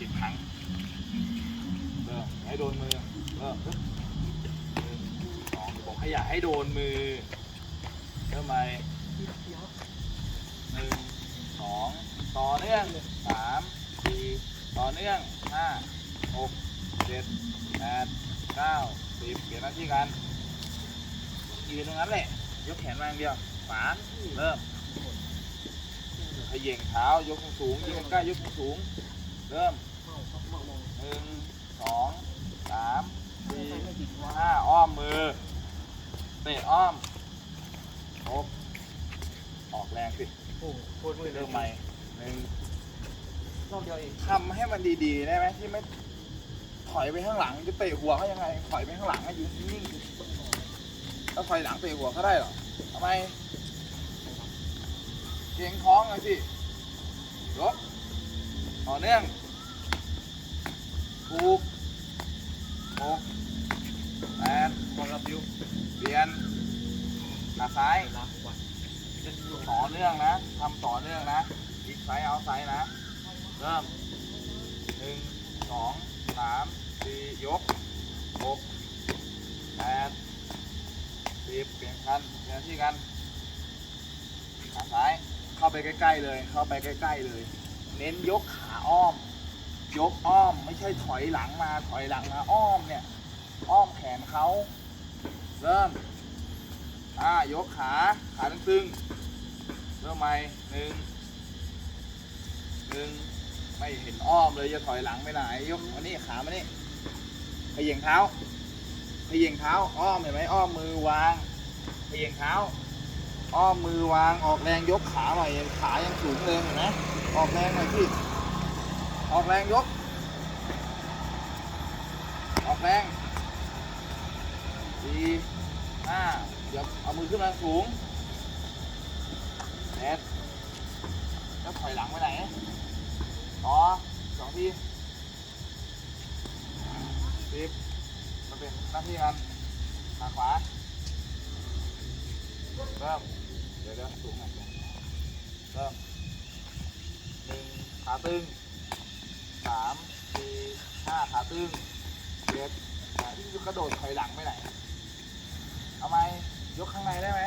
สิบครั้งเริ่มให้โดนมือเริ่มปึ๊บหนึ่งสองบอกให้อย่าให้โดนมือเริ่มใหม่หนึ่งสองต่อเนื่องสามสี่ต่อเนื่องห้าหกเจ็ดแปดเก้าสิบเปลี่ยนหน้าที่กันยืนตรงนั้นแหละ ยกแขนมาอย่างเดียวฝาเริ่มขย่งเท้ายกสูงยืนใกล้ยกสูง เริ่มหนึ่งสองสามสี่ห้าอ้อมมือเตะอ้อมหกออกแรงสิโอ้โคตรมือเริ่มใหม่หนึ่งรอบเดียวเองทำให้มันดีๆได้ไหมที่ไม่ถอยไปข้างหลังจะเตะหัวเขายังไงถอยไปข้างหลังให้ยืนนิ่งๆสิแล้วถอยหลังเตะหัวเขาได้เหรอทำไมเก่งท้องเลยสิยก ต่อเนื่องถูกหกแปดกองรับยูเปลี่ยนขาซ้ายลาวันต่อเนื่องนะทำต่อเนื่องนะอีกไซส์เอาไซส์นะ เริ่มหนึ่งสองสามสี่ยกหกแปดสิบเปลี่ยนคันเปลี่ยนที่กันขาซ้ายเข้าไปใกล้ๆเลย เข้าไปใกล้ๆเลย เน้นยกขาอ้อม ยกอ้อมไม่ใช่ถอยหลังมาถอยหลังมาอ้อมเนี่ย อ้อมแขนเขาเริ่มอ่ายกขาขาตึงๆเริ่มใหม่หนึ่งหนึ่งไม่เห็นอ้อมเลยจะถอยหลังไปไหนยกอันนี้ขามานี่ขย่งเท้าขย่งเท้าอ้อมเห็นไหมอ้อมมือวางขย่งเท้าอ้อมมือวางออกแรงยกขาหน่อยขายังสูงเลยเห็นไหม ออกแรงหน่อยพี่ ออกแรงยก ออกแรงสี่ห้าเดี๋ยวเอามือขึ้นมาสูงเน็ตแล้วถอยหลังไปไหน ต่อสองทีสิบมันเป็นหน้าที่กันขาขวา เริ่ม เดี๋ยวเดี๋ยวสูงหน่อยเริ่ม ขาตึงสามสี่ห้าขาตึงเจ็ดแปดที่กระโดดถอยหลังไปไหนเอาไหมยกข้างในได้ไหม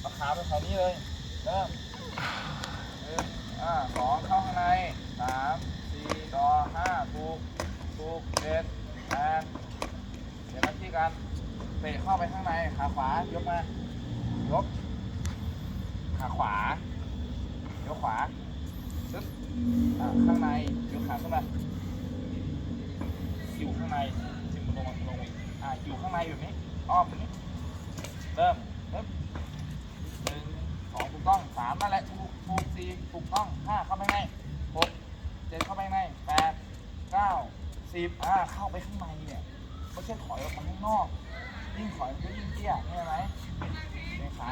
เอาขาไปแถวนี้เลยเริ่มหนึ่งอ่าสองเข้าข้างในสามสี่ต่อห้าถูกถูกเจ็ดแปดเดี๋ยวนัดที่กันเตะเข้าไปข้างในขาขวายกมายกขาขวายกขวาปึ๊บ อ่าข้างในยกขาขึ้นมาอยู่ข้างในจึงลงมาลงอีกอ่าอยู่ข้างในแบบนี้อ้อมอย่างนี้เริ่มปึ๊บหนึ่งสองถูกต้องสามนั่นแหละถูกถูกสี่ถูกต้องห้าเข้าไปในหกเจ็ดเข้าไปในแปดเก้าสิบอ่าเข้าไปข้างในเนี่ยไม่ใช่ถอยออกมาข้างนอก ยิ่งถอยมันก็ยิ่งเตี้ยใช่ไหมเบนขา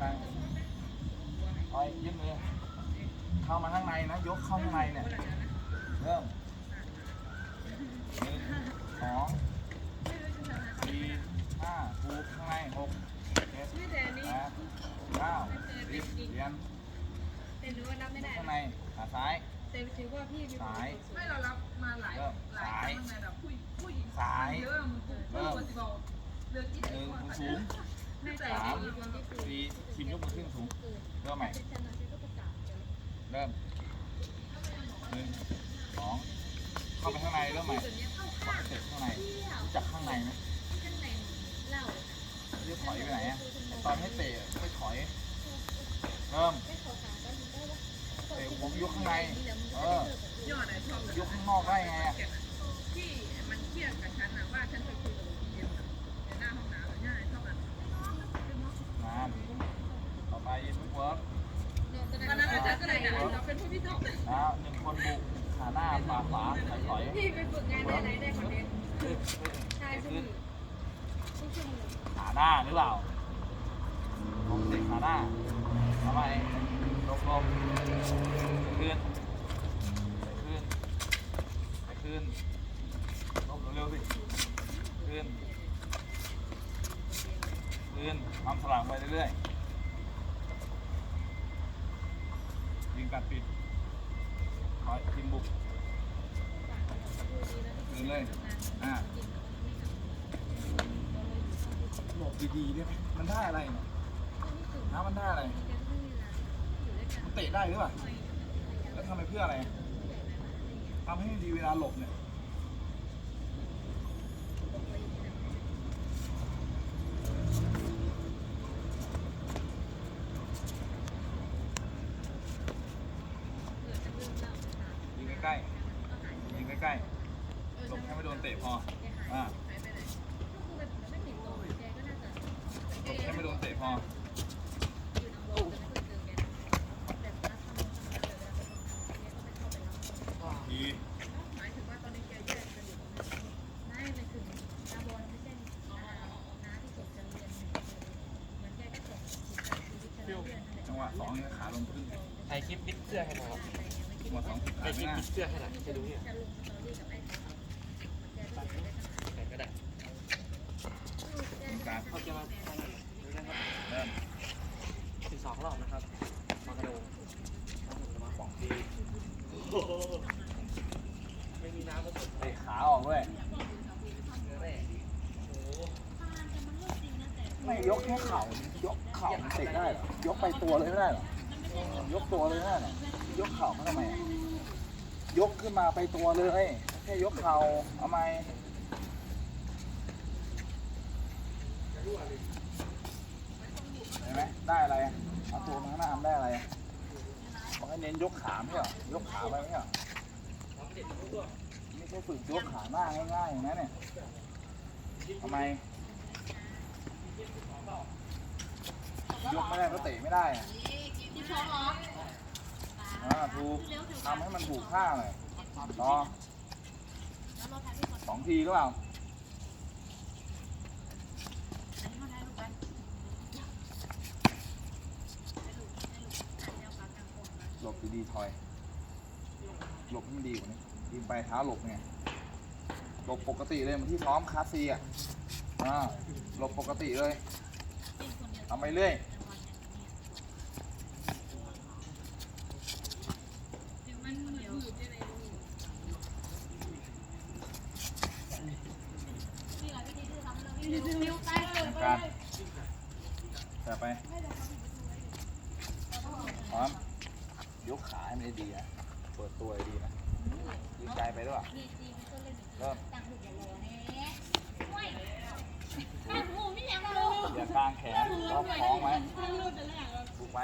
ข้างถอยยืดมือ เข้ามาข้างในนะ ยกเข้าข้างในเนี่ย เริ่มหนึ่งสองสี่ห้าถูข้างในหกเจ็ดแปดเก้าสิบเรียนแต่หนูว่ารับไม่ได้ข้างในขาซ้ายแต่ถือว่าพี่มีซ้ายไม่เรารับมาหลายหลายซ้ายครั้งในแบบผู้หญิงผู้หญิงซ้ายเยอะมึงกูกูปฏิบัติเลือกที่ไหนึ่งสูงสามสี่ทีมยกมือขึ้นสูงเริ่มใหม่ เริ่มหนึ่งสองเข้าไปข้างในเริ่มใหม่บอกให้เตะข้างในรู้จักข้างในไหมข้างในเหล้าจะถอยไปไหนอะตอนให้เตะไม่ถอยเริ่มเตะผมยกข้างในเออยอดไหนชอบยกข้างนอกได้ไงอะที่มันเครียดกับฉันนะว่าฉันไปคุยกับเย็นในหน้าห้องน้ำง่ายเท่ากัน งานต่อไปยินทุกเวิร์ก ตอนนั้นอาจารย์ก็เลยเนี่ยเราเป็นผู้พิทักษ์ นะหนึ่งคนบุก ขวาขวาถอยอยพี่ไปฝึกงานได้ไหนได้คอนเทนต์ขึ้นใช่ขึ้นซึ่งชั่วโมงขาหน้าหรือเปล่าลงติดขาหน้าทำไมลงลงขึ้นขึ้นขึ้นลงเร็วๆสิขึ้นขึ้นทำสลังไปเรื่อยๆยิงกัดปิดถอยทีมบุก เลย อ่าหลบดีๆได้ไหมมันได้อะไรเนี่ยน้ามันได้อะไรมันเตะได้หรือเปล่า แล้วทำไปเพื่ออะไรทำให้ดีเวลาหลบเนี่ย ยิงใกล้ๆยิงใกล้ๆหลบแค่ไม่โดนเตะพอ อ่าหลบแค่ไม่โดนเตะพอ ดี จังหวะสองเนี่ยขาลงขึ้น ถ่ายคลิปปิดเสื้อให้หน่อยครับหวะสองขาถ่ายคลิไม่ปน่าปิดเสื้อให้หน่อยจะดูเนี่ยไหนก็ได้ารเขาจะมาดูนะครับเริ่มสิบสองรอบนะครับมากระโดดสองทีไม่มีน้ำผสมเตะขาออกด้วยแร่ไม่ยกแค่เข่ายกเข่ามันเตะได้เหรอยกไปตัวเลยไม่ได้เหรอยกตัวเลยไม่ได้เหรอ ยกเข่ามาทำไมอะยกขึ้นมาไปตัวเลยแค่ยกเข่าเอาไหมเห็นไหมได้อะไรเอาตัวมาข้างหน้าทำได้อะไรบอกให้เน้นยกขาไม่เหรอยกขาไปไม่เหรอไม่ใช่ฝึกยกขาหน้าง่ายๆอย่างนั้นเนี่ยทำไมยกไม่ได้ก็เตะไม่ได้อะ อ่าถูกทำให้มันถูกท่าหน่อยรอสองทีหรือเปล่าหลบดีๆทอย หลบให้มันดีกว่านี้ยิงไปเท้าหลบไงหลบปกติเลยเหมือนที่ซ้อมคลาสซีอะอ่าหลบปกติเลยทำไปเรื่อย การแต่ไปพร้อมยกขาให้มันดีนะ เปิดตัวให้ดีนะยืนไกลไปด้วยเริ่มอย่ากาง แขนรอบท้องไว้ถูกไหม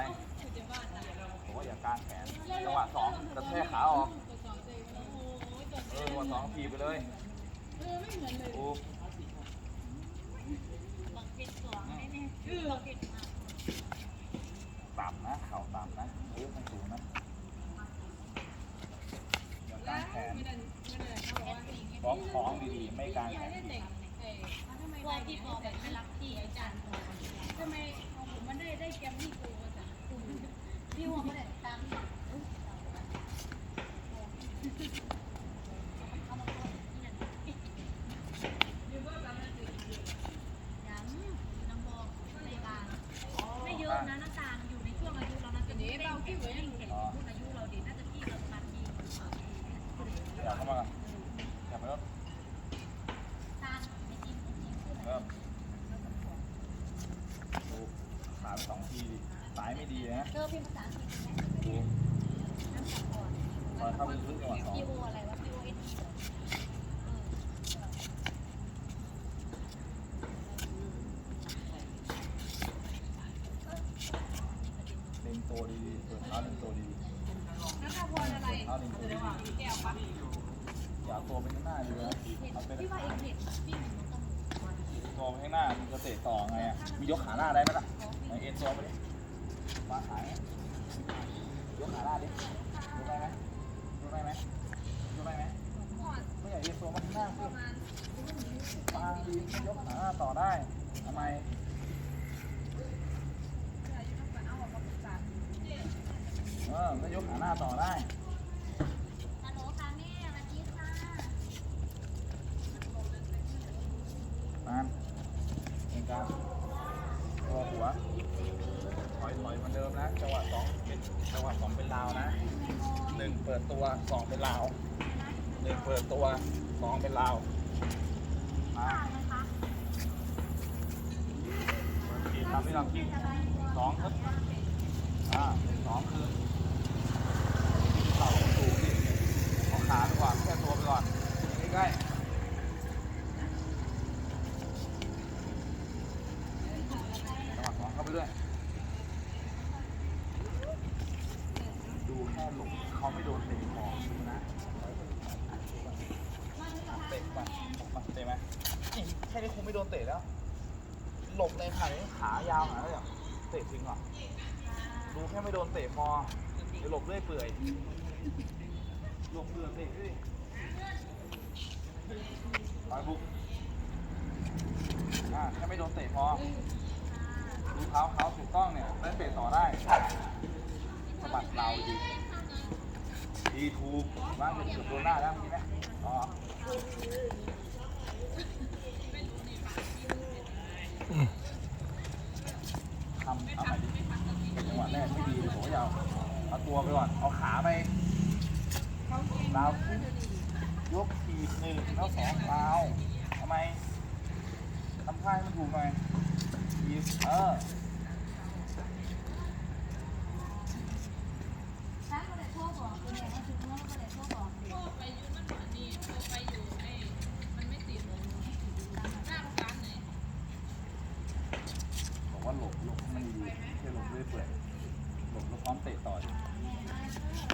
ผมว่าอย่ากางแขนจังหวะสองกระแทกขาออกเออจังหวะสองทีไปเลยถูกต่ำนะเข่าต่ำนะเออไม่สูงนะอย่ากางแขนบล็อกท้องดีๆไม่กางแขน ทำไมของผมมันได้ได้แกมมี่กูมาจากคุณพี่ว่าไม่ได้ตามไม่เยอะนะน้ำตาลอยู่ในช่วงอายุเรานะจะนี้เราที่เหลือยังเห็นรุ่นอายุเราดีน่าจะที่เราประมาณนี้ อยากเข้ามาก่อนอยากไปรถ ตาลไม่กินไม่กินขึ้น เริ่มถูกขาไปสองทีดิสายไม่ดีนะ เจอพิมพ์ภาษาอังกฤษไหม ถูก น้ำตาลก่อน ตอนเข้าไปลึกจังหวะสองพีโออะไรวะพีโอเอสเล็งตัวดีๆเปิดเท้าเล็งตัวดีนัทพรอะไรเท้าเล็งตัวดีแก้วปะๆอย่าเอาตัวไปข้างหน้าดีนะเอาไปพี่ว่าเองเห็นพี่เห็นมันต้องตัวไปข้างหน้ามีจะเตะต่อไงอะมียกขาหน้าได้ไหมล่ะไหนเอ็นตัวไปดิวางขายยกขาหน้าดิยกได้ไหมยก ได้ไหมดูได้ไหมไม่อยากเอ็นตัวมาข้างหน้าสิวางดียกขาหน้าต่อได้ทำไมเออก็ยกขาหน้าต่อได้ ฮัลโหลค่ะแม่สวัสดีค่ะ นานในการตัวหัว ถอยถอยเหมือนเดิมนะ จังหวะสองเป็นจังหวะสองเป็นลาวนะหนึ่งเปิดตัวสองเป็นลาว หนึ่งเปิด ตัวสองเป็นลาวมาทีทำให้เราคิดสองครับอ่าสองคือเข่าสูงดิเอาขาไปก่อนแค่ตัวไปก่อนใกล้ๆจังหวะสองเข้าไปด้วย ดูแค่หลบเขาไม่โดนเตะคอนะเตะมามาเตะไหม นี่แค่นี้คงไม่โดนเตะแล้ว หลบในขานี้ขายาวขนาดนั้นเลยเหรอเตะจริงเหรอดูแค่ไม่โดนเตะคอเดี๋ยวหลบเรื่อยเปื่อยหลบเปื่อยเตะด้วยไปบุกอ่าแค่ไม่โดนเตะพอดูเท้าเขาถูกต้องเนี่ยแล้เตะต่อได้สะบัดเราดีดีถูกว่างเกือบโดนหน้าแล้วมีไหมอ๋อทำเอาใหม่ดิจังหวะแรก ไม่เอาเอาตัวไปก่อนเอาขาไปดาวขึ้นยกทีหนึ่งแล้วสองดาวทำไมทำท่าให้มันถูกหน่อยทีเออ ถ้าเขาได้โทรบอกคุณเนี่ยเขาถึงว่าเขาได้โทรบอกเด็ก บอกว่าหลบหลบให้มันดีๆไม่ใช่หลบเรื่อยเปื่อยหลบแล้วพร้อมเตะต่อดิ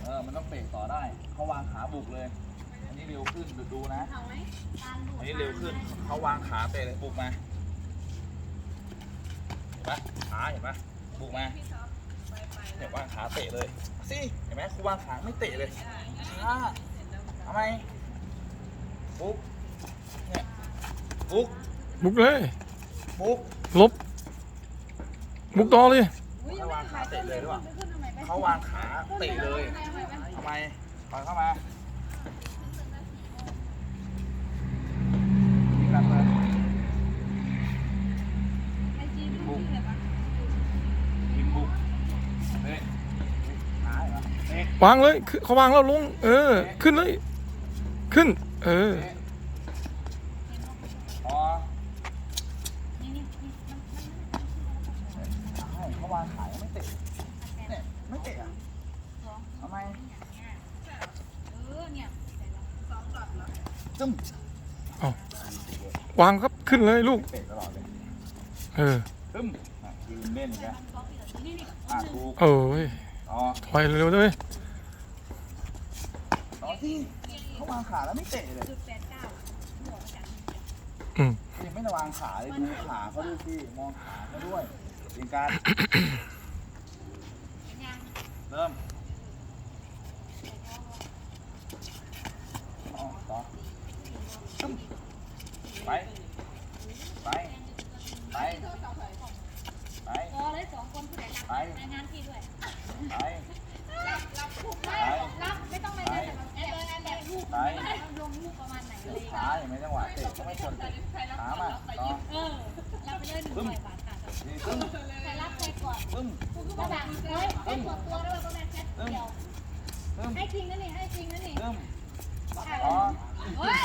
เออ มันต้องเตะต่อได้ เขาวางขาบุกเลย อันนี้เร็ว ขึ้น ดูดูนะการดูอันนี้เร็วขึ้น เขาวางขาเตะเลยบุกมา เห็นปะขาเห็นปะบุกมาเดี๋ยววางขาเตะเลยสิเห็นไหมครูวางขาไม่เตะเลยช้าทำไมบุกเนี่ยบุกบุกเลยบุกลบบุกต่อเลยเขาวางขาเตะเลยหรือเปล่าเขาวางขาเตะเลยทำไมปล่อยเข้ามายิงหลังเลยบุกยิงบุกเตะขาเหรอเตะ วางเลยขึ้นเขาวางแล้วลง เออ ขึ้นเลย ขึ้น เออเตะพอนี่นี่นี่มันมันเอ้าเขาวางขายังไม่เตะเนี่ยไม่เตะอะทำไมเออเนี่ยจึ้มวางครับขึ้นเลยลูกเตะตลอดเลยเออจึ้มอะยืนเล่นอีกแล้วนี่นี่อะถูกเอ้ยอ๋อถอยเร็วๆด้วยต่อ ที่เขาวางขาแล้วไม่เตะเลยจุดแปดเก้าหัวจังอืม ยังไม่ระวางขาเลยดูขาเขาด้วยสิมองขาเขาด้วยเป็นการยังเริ่มอ๋อต่อจึ้มไปไปไปไป พอเลยสองคนผู้ใดรับรายงานพี่ด้วย ไป ไม่รับไม่ต้องรายงานแต่แบบแอบแบบลูก ไป ลงลูกประมาณไหนเลย ขาเห็นไหมจังหวะเตะก็ไม่ควรเตะขามาต่อ เออรับไปเลยหนึ่งร้อยบาทค่ะ นี่ตึ้ม ใครรับใครก่อน ตึ้ม กระดาษ เฮ้ยให้ส่วนตัวด้วยก็แม่แค่เดียวตึ้มให้จริงนะนี่ให้จริงนะนี่ตึ้มต่อเฮ้ยเฮ้ย